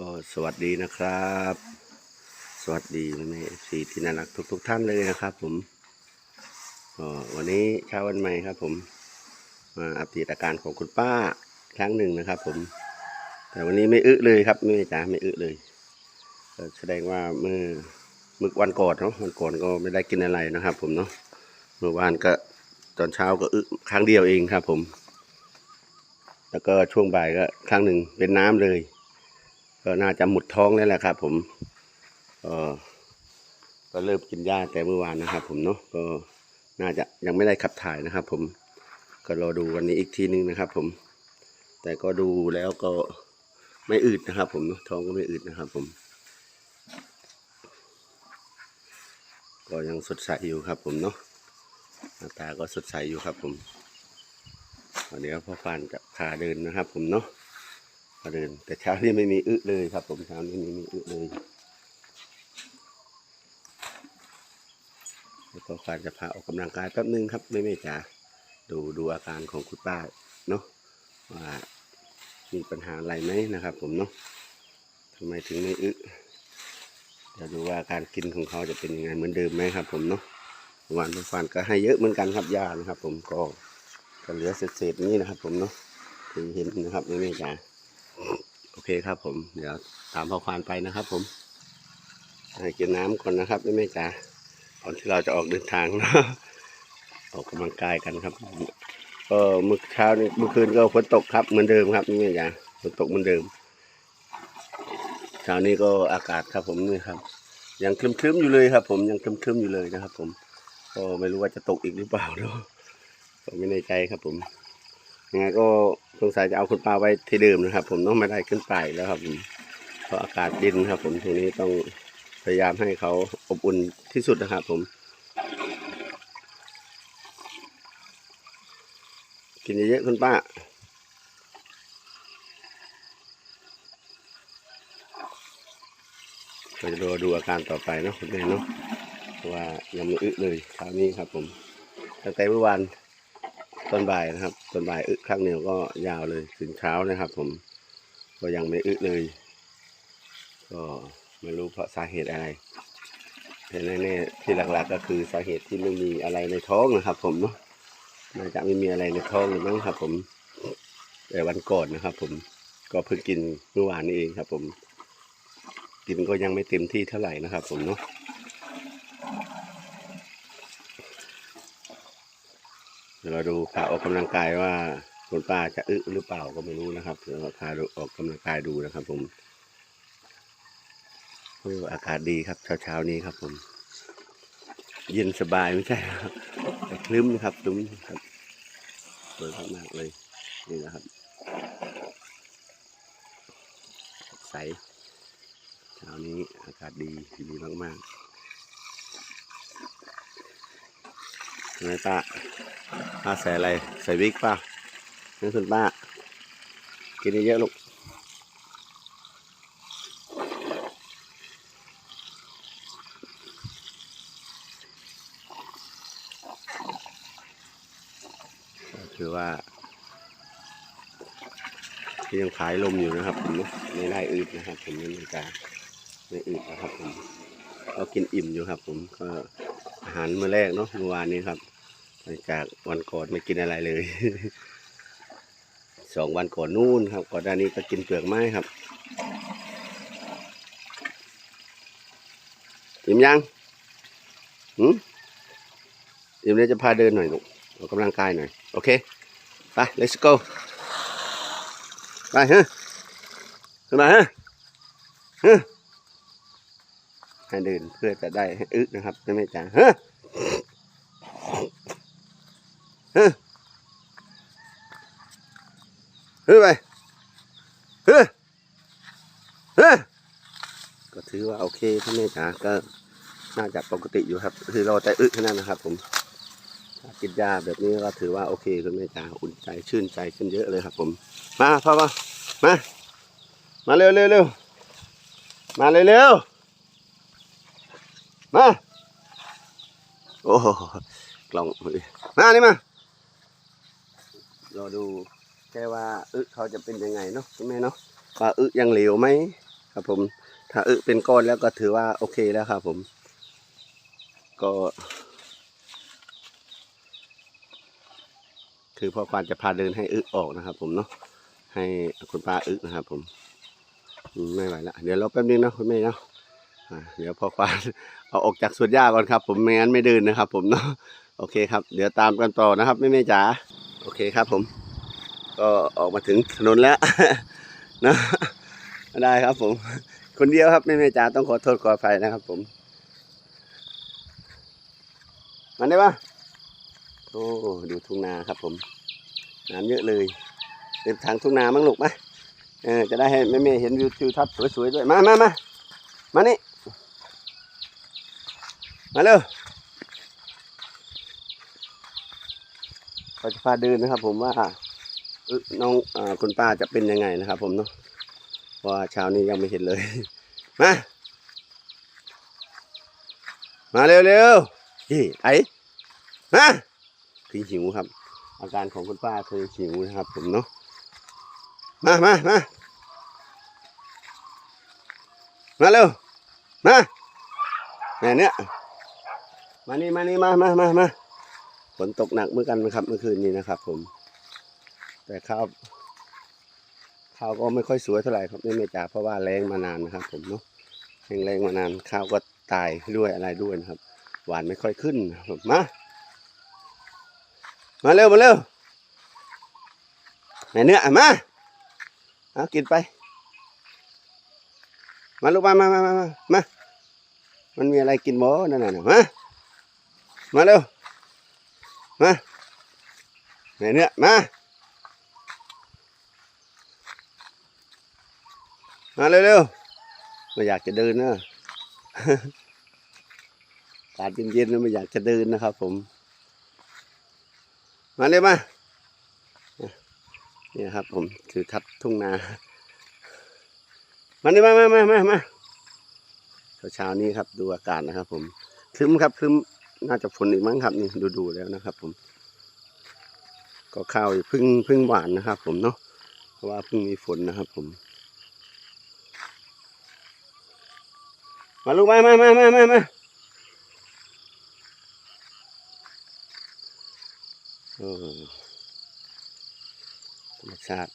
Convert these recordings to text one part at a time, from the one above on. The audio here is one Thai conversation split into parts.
ก็สวัสดีนะครับ สวัสดีแม่เอฟซีที่น่ารักทุกทุกๆท่านเลยนะครับ ผมก็วันนี้เช้าวันใหม่ครับ ผมมาอัปเดตอาการของคุณป้าครั้งหนึ่งนะครับ ผม แต่วันนี้ไม่อึเลยครับแม่จ๋าไม่อึเลยแสดงว่าเมื่อเมื่อวันก่อนเนาะวันก่อนก็ไม่ได้กินอะไรนะครับ ผมเนาะเมื่อวานก็ตอนเช้าก็อึครั้งเดียวเองครับ ผม แล้วก็ช่วงบ่ายก็ครั้งหนึ่งเป็นน้ำเลย ก็น่าจะหมดท้องแล้วแหละครับผมก็ก็เริ่มกินยาแต่เมื่อวานนะครับ ผมเนาะก็น่าจะยังไม่ได้ขับถ่ายนะครับ ผมก็รอดูวันนี้อีกทีนึงนะครับ ผม แต่ก็ดูแล้วก็ไม่อืดนะครับ ผมเนอะท้องก็ไม่อืดนะครับ ผม ก็ยังสดใสอยู่ครับ ผมเนาะหน้าตาก็สดใสอยู่ครับ ผมวันนี้พ่อฟานจะพาเดินนะครับ ผมเนาะ มาเดิน แต่เช้านี้ไม่มีอึเลยครับ ผมเช้านี้ไม่มีอึเลยแล้วก็การจะพาออกกำลังกายแป๊บนึงครับไม่ไม่จ๋าดูดูอาการของคุณป้าเนาะว่ามีปัญหาอะไรไหมนะครับ ผมเนาะทำไมถึงไม่อึจะดูว่าการกินของเขาจะเป็นยังไงเหมือนเดิมไหมครับ ผมเนาะวานทุกฟันก็ให้เยอะเหมือนกันครับยานะครับ ผมก็ก็เหลือเศษๆนี้นะครับ ผมเนาะที่เห็นนะครับไม่ไม่จ๋า โอเคครับผม เดี๋ยวตามพ่อควานไปนะครับผมให้กินน้ำก่อนนะครับแม่แม่จ๋าก่อนที่เราจะออกเดินทางนะออกกำลังกายกันครับก็เมื่อเช้านี้เมื่อคืนก็ฝนตกครับเหมือนเดิมครับแม่แม่จ๋าฝนตกเหมือนเดิมเช้านี้ก็อากาศครับผมนี่ครับ ยังคลึ้มๆอยู่เลยครับ ผมยังคลึ้มๆอยู่เลยนะครับ ผมก็ไม่รู้ว่าจะตกอีกหรือเปล่าเนาะไม่ในใจครับผม ยังไงก็สงสัยจะเอาคุณป้าไว้ที่เดิมนะครับ ผมต้องไม่ได้ขึ้นไปแล้วครับผมเพราะอากาศเย็นครับ ผมทีนี้ต้องพยายามให้เขาอบอุ่นที่สุดนะครับ ผม กินเยอะๆคุณป้าเราจะรอดูอาการต่อไปเนาะคุณแม่เนาะว่ายังไม่อึเลยเช้านี้ครับ ผมตั้งแต่เมื่อวาน อนบ่ายนะครับตอนบ่ายอึครั้งเดียวก็ยาวเลยถึงเช้านะครับ ผม ก็ยังไม่อึเลย ก็ไม่รู้เพราะสาเหตุอะไรแต่แน่ๆที่หลักๆก็คือสาเหตุที่ไม่มีอะไรในท้องนะครับ ผมเนาะน่าจะไม่มีอะไรในท้องเลยมั้งครับ ผมแต่วันก่อนนะครับ ผมก็เพิ่งกินเมื่อวานนี้เองครับ ผมกินก็ยังไม่เต็มที่เท่าไหร่นะครับ ผมเนาะ ดี๋ยวเราดูพาออกกำลังกายว่าคุณป้าจะอึหรือเปล่าก็ไม่รู้นะครับเดี๋ยวเราพาออกกำลังกายดูนะครับผมอากาศดีครับเช้าเช้าๆนี้ครับผม เย็นสบายไม่ใช่ครับแต่คลึ้มนะครับคลึ้มครับสวยมากๆเลยนี่นะครับใสเช้านี้อากาศดีดีมากๆ ทำไมป้าป้าใส่อะไร ใส่วิกป้านี่คุณป้า กินเยอะลูกคือว่าที่ยังขายลมอยู่นะครับผมไม่ได้อืดนะครับผมไม่มีกาไม่อืดนะครับผมก็กินอิ่มอยู่ครับผมก็ อาหารมื้อแรกเนาะเมื่อวานนี้ครับหลังจากวันก่อนไม่กินอะไรเลย สองวันก่อนนู่นครับ ก่อนหน้านี้ก็กินเปลือกไม้ครับอิ่มยังหืมอิ่มเลยจะพาเดินหน่อยลูกออกกำลังกายหน่อย โอเค ไป let's go ไปฮะขึ้นมาฮะฮะ ให้เดินเพื่อจะได้อึนะครับไม่ไม่จ๋าฮะเฮ้ยเฮ้ยไปเฮ้ยเฮ้ยก็ถือว่าโอเคท่านแม่จ๋าก็น่าจะปกติอยู่ครับ คือเราแต่อึเท่นั้นนะครับ ผมกินยาแบบนี้ก็ถือว่าโอเคคุณแม่จ๋าอุ่นใจชื่นใจขึ้นเยอะเลยครับผม มาพ่อมามา มาเร็วเร็วเร็วมาเร็วเร็ว มาโอ้กล่องมานี่มารอดูแค่ว่าอึเขาจะเป็นยังไงเนาะใช่ไหมเนาะว่าอึยังเหลวไหมครับผม ถ้าอึเป็นก้อนแล้วก็ถือว่าโอเคแล้วครับผม ก็ คือพ่อควานจะพาเดินให้อึออกนะครับผมเนาะให้คุณป้าอึนะครับผม ไม่ไหวละเดี๋ยวเราแป๊บนึงนะคุณแม่เนาะ เดี๋ยวพ่อควานเอาออกจากสวนหญ้าก่อนครับ ผมไม่งั้นไม่เดินนะครับ ผมเนาะโอเคครับ เดี๋ยวตามกันต่อนะครับแม่แม่จ๋าโอเคครับผม ก็ออกมาถึงถนนแล้วนะได้ครับผม คนเดียวครับแม่แม่จ๋าต้องขอโทษขออภัยนะครับ ผมมันได้ปะโอ้ดูทุ่งนาครับ ผมน้ำเยอะเลยเดินทางทุ่งนามั้งลูกไหมเออจะได้ให้แม่แม่ๆเห็นวิวทิวทัศน์สวยๆด้วยมามามามานี่ มาเร็วเราจะพาเดินนะครับ ผมว่าน้องอคุณป้าจะเป็นยังไงนะครับ ผมเนาะเพราะว่าเช้านี้ยังไม่เห็นเลย มา มาเร็วเร็วๆนี่ไอ้มาคือหิวครับ อาการของคุณป้าคือหิวนะครับ ผมเนาะมามามามาเร็วมาแม่เนี่ย มานี่มานี่มามามามาฝนตกหนักเมื่อกันนะครับเมื่อคืนนี้นะครับ ผม แต่ข้าวข้าวก็ไม่ค่อยสวยเท่าไหร่ครับไม่ไม่จ่าเพราะว่าแรงมานานนะครับ ผมเนาะแห้งแรงมานานข้าวก็ตายด้วยอะไรด้วยนะครับ หวานไม่ค่อยขึ้นนะครับมามาเร็วมาเร็วแม่เนื้อมาเอากินไปมาลูกมามามามามามามันมีอะไรกินบ่นั่นน่ะมา มาเร็ว มาแม่เนื้อมา มาเร็วเร็วไม่อยากจะเดินนะอากาศเย็นๆแล้วไม่อยากจะเดินนะครับ ผม มาเลยมาเนี่ยครับ ผมคือทับทุ่งนา มาเลยมามามามามาเช้านี้ครับ ดูอากาศนะครับ ผมคลึ้มครับคลึ้ม น่าจะฝนอีกมั้งครับนี่ดูดูๆแล้วนะครับ ผม ก็ข้าวพึ่งพึ่งหวานนะครับ ผมเนาะเพราะว่าพึ่งมีฝนนะครับ ผม มาลูกมามามามามามาโอ้ธรรมชาติ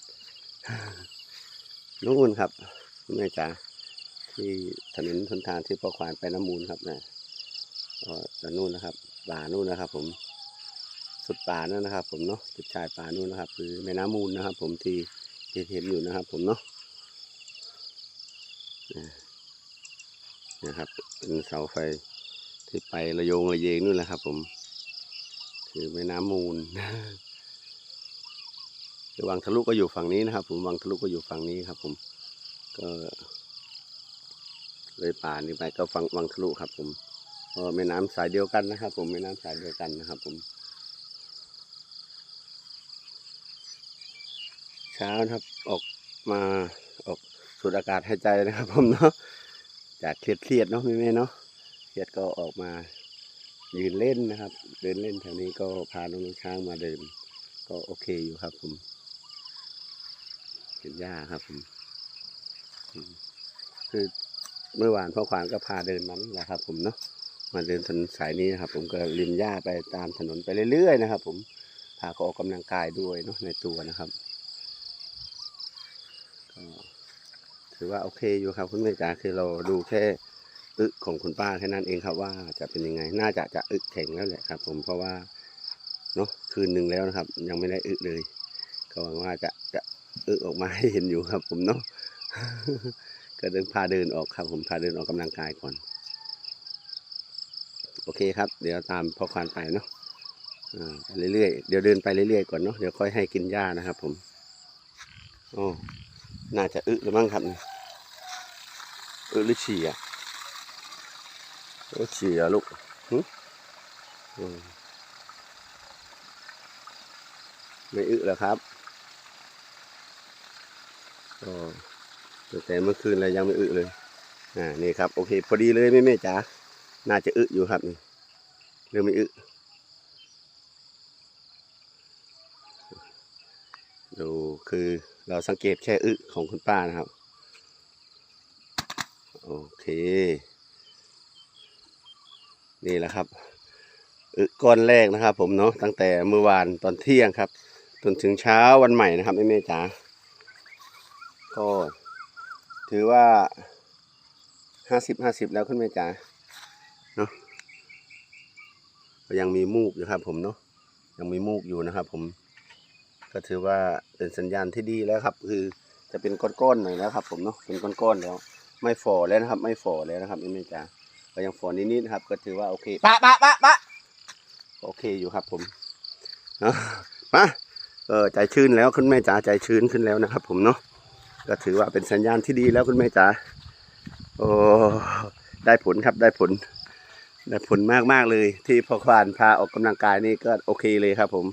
นู่นครับคุณแม่จ๋าที่ถนนทนทางที่พ่อควานไปน้ำมูลครับนะ ก็นนู่นนะครับ ป่านู่นนะครับ ผมสุดป่านั่นนะครับ ผมเนาะจุดชายป่านู่นนะครับ คือแม่น้ำมูลนะครับ ผมที่ที่เห็นอยู่นะครับ ผมเนาะนะครับ เป็นเสาไฟที่ไประโยงระเยงนู่นแหละครับ ผม คือแม่น้ำมูลวังทะลุก็อยู่ฝั่งนี้นะครับ ผมวังทะลุก็อยู่ฝั่งนี้ครับ ผมก็ เลยป่านี้ไปก็ฝั่งวังทะลุครับ ผม ก็แม่น้ำสายเดียวกันนะครับ ผมแม่น้ำสายเดียวกันนะครับ ผม เช้านะครับ ออกมาออกสูดอากาศหายใจนะครับ ผมเนาะจากเครียดเครียดเนาะแม่แม่เนาะเครียดก็ออกมายืนเล่นนะครับ เดินเล่นแถวนี้ก็พาน้องช้างมาเดิน ก็โอเคอยู่ครับ ผมเห็นหญ้าครับผมคือเมื่อวานพ่อควานก็พาเดินมานี่แหละครับ ผมเนาะ มาเดินถนนสายนี้นะครับ ผมก็ริมหญ้าไปตามถนนไปเรื่อยๆนะครับ ผมพาเขาออกกำลังกายด้วยเนาะในตัวนะครับก็ถือว่าโอเคอยู่ครับคุณแม่จ๋าคือเราดูแค่อึของคุณป้าแค่นั้นเองครับว่าจะเป็นยังไง น่าจะจะอึแข็งแล้วแหละครับ ผมเพราะว่าเนาะคืนหนึ่งแล้วนะครับ ยังไม่ได้อึเลย ก็หวังว่าจะจะอึออกมาให้เห็นอยู่ครับ ผมเนาะก็เดินพาเดินออกครับ ผมพาเดินออกกำลังกายก่อน อเคครับ เดี๋ยวตามพ่อควานไปเนาะอ่าไปเรื่อยๆ เดี๋ยวเดินไปเรื่อยๆก่อนเนาะ เดี๋ยวค่อยให้กินหญ้านะครับ ผม โอ้ น่าจะอึหรือมั้งครับอึหรือฉี่อะโอ้ฉี่อะลูกหึอืมไม่อึแล้วครับก็ตั้งแต่เมื่อคืนเลยยังไม่อึเลย อ่า นี่ครับ โอเค พอดีเลยแม่แม่จ๋า น่าจะอึอยู่ครับนี่เรื่องไม่อึดูคือเราสังเกตแค่อึของคุณป้านะครับ โอเค นี่แหละครับ อึก้อนแรกนะครับ ผมเนาะตั้งแต่เมื่อวานตอนเที่ยงครับจนถึงเช้าวันใหม่นะครับแม่เมจ๋าก็ถือว่าห้าสิบห้าสิบแล้วคุณแม่จ๋าะ ก็ยังมีมูกอยู่ครับผมเนาะยังมีมูกอยู่นะครับ ผม ก็ถือว่าเป็นสัญญาณที่ดีแล้วครับ คือจะเป็นก้อนๆหน่อยแล้วครับ ผมเนาะเป็นก้อนๆแล้ว ไม่ฝ่อแล้วนะครับ ไม่ฝ่อแล้วนะครับแม่จ๋าก็ยังฝ่อนิดๆนะครับ ก็ถือว่าโอเคปะปะปะปะโอเคอยู่ครับ ผมเนาะมาเออใจชื้นแล้วคุณแม่จ๋าใจชื้นขึ้นแล้วนะครับ ผมเนาะก็ถือว่าเป็นสัญญาณที่ดีแล้วคุณแม่จ๋าโอ้ได้ผลครับได้ผล ได้ผลมากมากเลย ที่พอควานพาออกกำลังกายนี่ก็โอเคเลยครับผม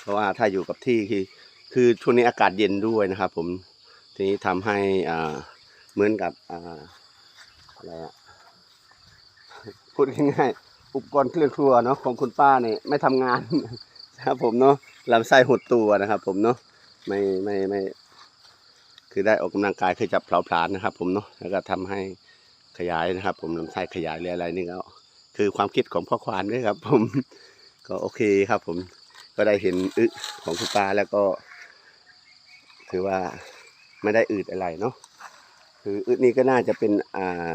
เพราะว่าถ้าอยู่กับที่คือ คือช่วงนี้อากาศเย็นด้วยนะครับ ผมทีนี้ทำให้อ่าเหมือนกับอ่าอะไรอะพูดง่ายๆอุปกรณ์เครื่องครัวเนาะของคุณป้าเนี่ยไม่ทำงานครับผมเนาะลำไส้หดตัวนะครับ ผมเนาะไม่ไม่ไม่คือได้ออกกำลังกายคือจับเผาผลาญนะครับ ผมเนาะแล้วก็ทำให้ ขยายนะครับ ผมลำไส้ขยายหรืออะไรนี่ก็คือความคิดของพ่อควานด้วยครับ ผมก็โอเคครับ ผมก็ได้เห็นอึของคุณป้าแล้วก็ถือว่าไม่ได้อืดอะไรเนาะคืออึนี่ก็น่าจะเป็นอ่า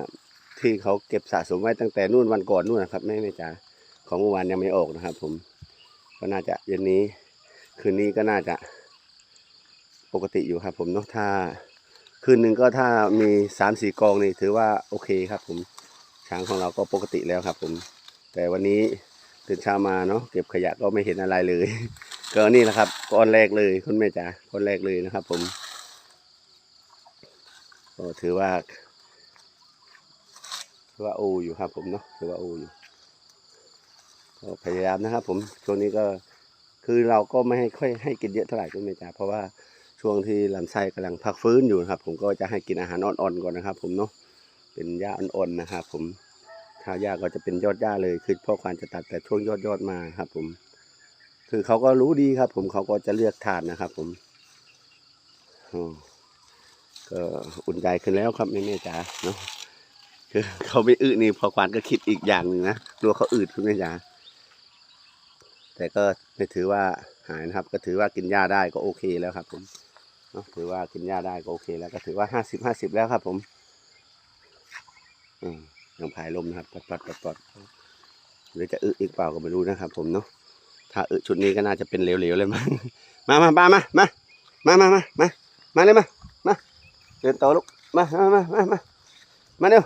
ที่เขาเก็บสะสมไว้ตั้งแต่นู่นวันก่อนนู่นนะครับแม่แม่จ๋าของเมื่อวานยังไม่ออกนะครับ ผมก็น่าจะเย็นนี้ คืนนี้ก็น่าจะปกติอยู่ครับ ผมเนาะถ้า คืนหนึ่งก็ถ้ามีสามสี่กองนี่ถือว่าโอเคครับผมช้างของเราก็ปกติแล้วครับผม แต่วันนี้ตื่นเช้ามาเนาะเก็บขยะก็ไม่เห็นอะไรเลย ก็นี่แหละครับก้อนแรกเลยคุณแม่จ๋าก้อนแรกเลยนะครับ ผมก็ถือว่าถือว่าโออยู่ครับ ผมเนาะถือว่าโออยู่ก็พยายามนะครับ ผมช่วงนี้ก็คือเราก็ไม่ให้ค่อยให้กินเยอะเท่าไหร่คุณแม่จ๋าเพราะว่า ช่วงที่ลำไส้กำลังพักฟื้นอยู่นะครับ ผมก็จะให้กินอาหารอ่อนๆก่อนนะครับ ผมเนาะเป็นหญ้าอ่อนๆนะครับ ผมถ้าหญ้าก็จะเป็นยอดหญ้าเลยคือพ่อควานจะตัดแต่ช่วงยอดยอดมาครับ ผม คือเขาก็รู้ดีครับ ผมเขาก็จะเลือกทานนะครับ ผมอ๋อก็อุ่นใจขึ้นแล้วครับแม่แม่จ๋าเนาะคือเขาไม่อึนี่พอควานก็คิดอีกอย่างหนึ่งนะกลัวเขาอืดคุณแม่จ๋าแต่ก็ไม่ถือว่าหายนะครับ ก็ถือว่ากินหญ้าได้ก็โอเคแล้วครับผม ถือว่ากินหญ้าได้ก็โอเคแล้วก็ถือว่าห้าสิบห้าสิบแล้วครับผมอืมยังพายลมนะครับปัดปัดปัดปัดหรือจะอึอีกเปล่าก็ไม่รู้นะครับ ผมเนาะถ้าออชุดนี้ก็น่าจะเป็นเหลวๆเลยมั้งมามาปามามามามามามามาเลยมามาเดินต่อลูกมามามามามามาเร็ว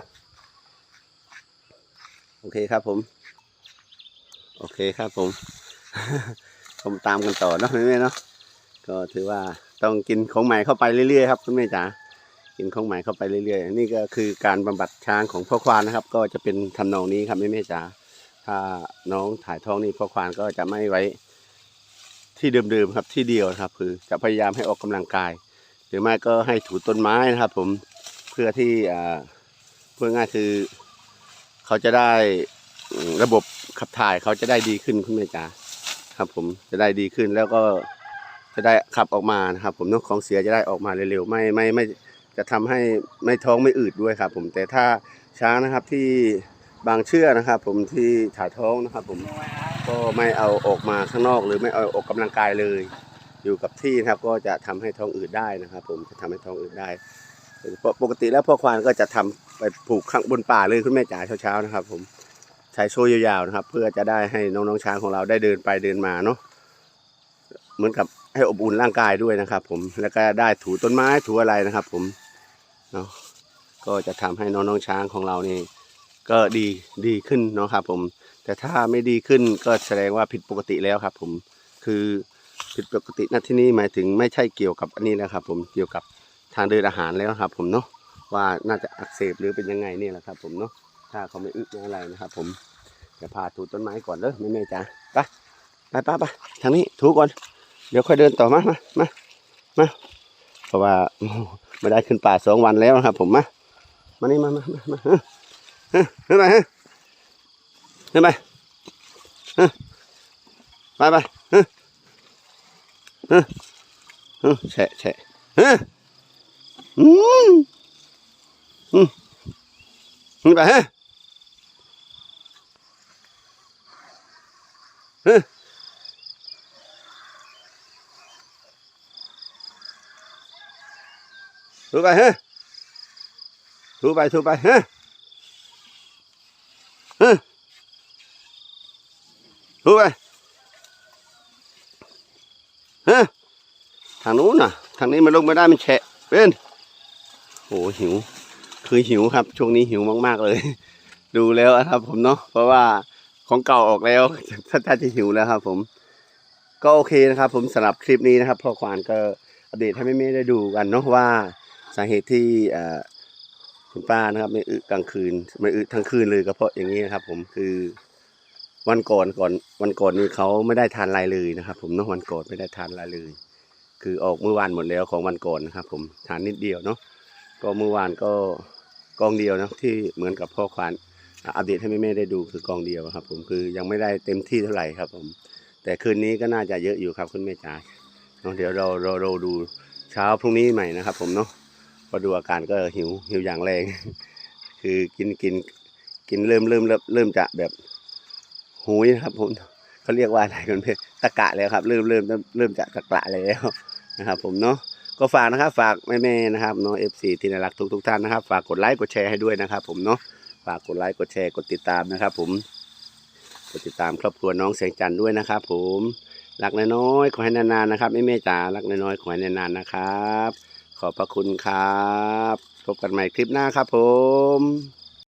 โอเคครับผม โอเคครับผมผมตามกันต่อเนาะแม่เนาะก็ถือว่า ต้องกินของใหม่เข้าไปเรื่อยๆครับคุณแม่จ๋ากินของใหม่เข้าไปเรื่อยๆ นี่ก็คือการบำบัดช้างของพ่อควานนะครับ ก็จะเป็นทำนองนี้ครับแม่จ๋าถ้าน้องถ่ายท้องนี่พ่อควานก็จะไม่ไว้ที่เดิมๆครับที่เดียวครับ คือจะพยายามให้ออกกำลังกาย หรือไม่ก็ให้ถูต้นไม้นะครับ ผมเพื่อที่อ่าพูดง่ายคือ เขาจะได้ระบบขับถ่ายเขาจะได้ดีขึ้นคุณแม่จ๋าครับ ผมจะได้ดีขึ้นแล้วก็ จะได้ขับออกมานะครับ ผมน้องของเสียจะได้ออกมาเร็วๆไม่ไม่ไม่จะทำให้ไม่ท้องไม่อืดด้วยครับ ผมแต่ถ้าช้างนะครับที่บางเชื่อนะครับ ผมที่ถ่ายท้องนะครับ ผมก็ไม่เอาออกมาข้างนอก หรือไม่เอาออกกำลังกายเลย อยู่กับที่นะครับ ก็จะทำให้ท้องอืดได้นะครับ ผมจะทำให้ท้องอืดได้ปกติแล้วพ่อควานก็จะทำไปผูกข้างบนป่าเลยคุณแม่จ๋าเช้าๆนะครับ ผมใช้โซ่ยาวๆนะครับ เพื่อจะได้ให้น้องๆช้างของเราได้เดินไปเดินมาเนาะ เหมือนกับให้อบอุ่นร่างกายด้วยนะครับ ผมแล้วก็ได้ถูต้นไม้ถูอะไรนะครับ ผมเนาะก็จะทำให้น้องๆช้างของเรานี่ ก็ดีดีขึ้นเนาะครับผม แต่ถ้าไม่ดีขึ้นก็แสดงว่าผิดปกติแล้วครับ ผมคือผิดปกติณที่นี้หมายถึงไม่ใช่เกี่ยวกับอันนี้นะครับ ผมเกี่ยวกับทางเดินอาหารแล้วครับ ผมเนาะว่าน่าจะอักเสบหรือเป็นยังไงนี่แหละครับ ผมเนาะถ้าเขาไม่อึไม่อะไรนะครับ ผมจะพาถูต้นไม้ก่อนเด้อแม่แม่จ๋าไปไปไปไปทางนี้ถูก่อน ดี๋ยวค่อยเดินต่อมามามามาเพราะว่าไม่ได้ขึ้นป่าสองวันแล้วนะครับผมมามานี่มามามามาขึ้นไปฮะขึ้นไปฮะไปไปฮะฮะฮะแฉะแฉะฮะอืมอืมนี่ไปเฮ้ยเฮ้ย ถูไปเฮ้ถูไปถูไปเฮ้ยเฮ้ยถูไปเฮ้ทางนู้นน่ะ ทางนี้มันลงไม่ได้มันแฉะเป็นโอ้หิว คือหิวครับ ช่วงนี้หิวมาก ๆ เลย ดูแล้วนะครับ ผมเนาะเพราะว่าของเก่าออกแล้วถ้าถ้าจะหิวแล้วครับ ผม ก็โอเคนะครับ ผมสำหรับคลิปนี้นะครับพ่อควานก็อัปเดตให้แม่ๆได้ดูกันเนาะว่า สาเหตุที่คุณป้านะครับไม่อึกลางคืนไม่อึทั้งคืนเลยก็เพราะอย่างนี้นะครับ ผมคือวันก่อนก่อนวันก่อนนี้เขาไม่ได้ทานอะไรเลยนะครับ ผมเนาะวันก่อนไม่ได้ทานอะไรเลย คือออกเมื่อวานหมดแล้วของวันก่อนนะครับ ผมทานนิดเดียวเนาะก็เมื่อวานก็กองเดียวนะที่เหมือนกับพ่อควานอัปเดตให้แม่ๆได้ดูคือกองเดียวครับ ผมคือยังไม่ได้เต็มที่เท่าไหร่ครับ ผม แต่คืนนี้ก็น่าจะเยอะอยู่ครับคุณแม่จ๋าเนาะเดี๋ยวเราเราเราดูเช้าพรุ่งนี้ใหม่นะครับ ผมเนาะ พอดูอาการก็หิวหิวอย่างแรง คือกินกินกินเริ่มเริ่มเริ่มจะแบบหุยนะครับผมเขาเรียกว่าอะไรกันเพื่อนตะกะแล้วครับ เริ่มเริ่มเริ่มจะตะกะแล้วนะครับ ผมเนาะก็ฝากนะครับ ฝากแม่ๆนะครับเนาะเอฟซีที่น่ารักทุกทุกๆท่านนะครับ ฝากกดไลค์กดแชร์ให้ด้วยนะครับ ผมเนาะฝากกดไลค์กดแชร์กดติดตามนะครับ ผมกดติดตามครอบครัวน้องแสงจันทร์ด้วยนะครับ ผมรักน้อยๆขอให้นานๆนะครับแม่ๆจ๋ารักน้อยๆขอให้นานๆนะครับ ขอบพระคุณครับ พบกันใหม่คลิปหน้าครับผม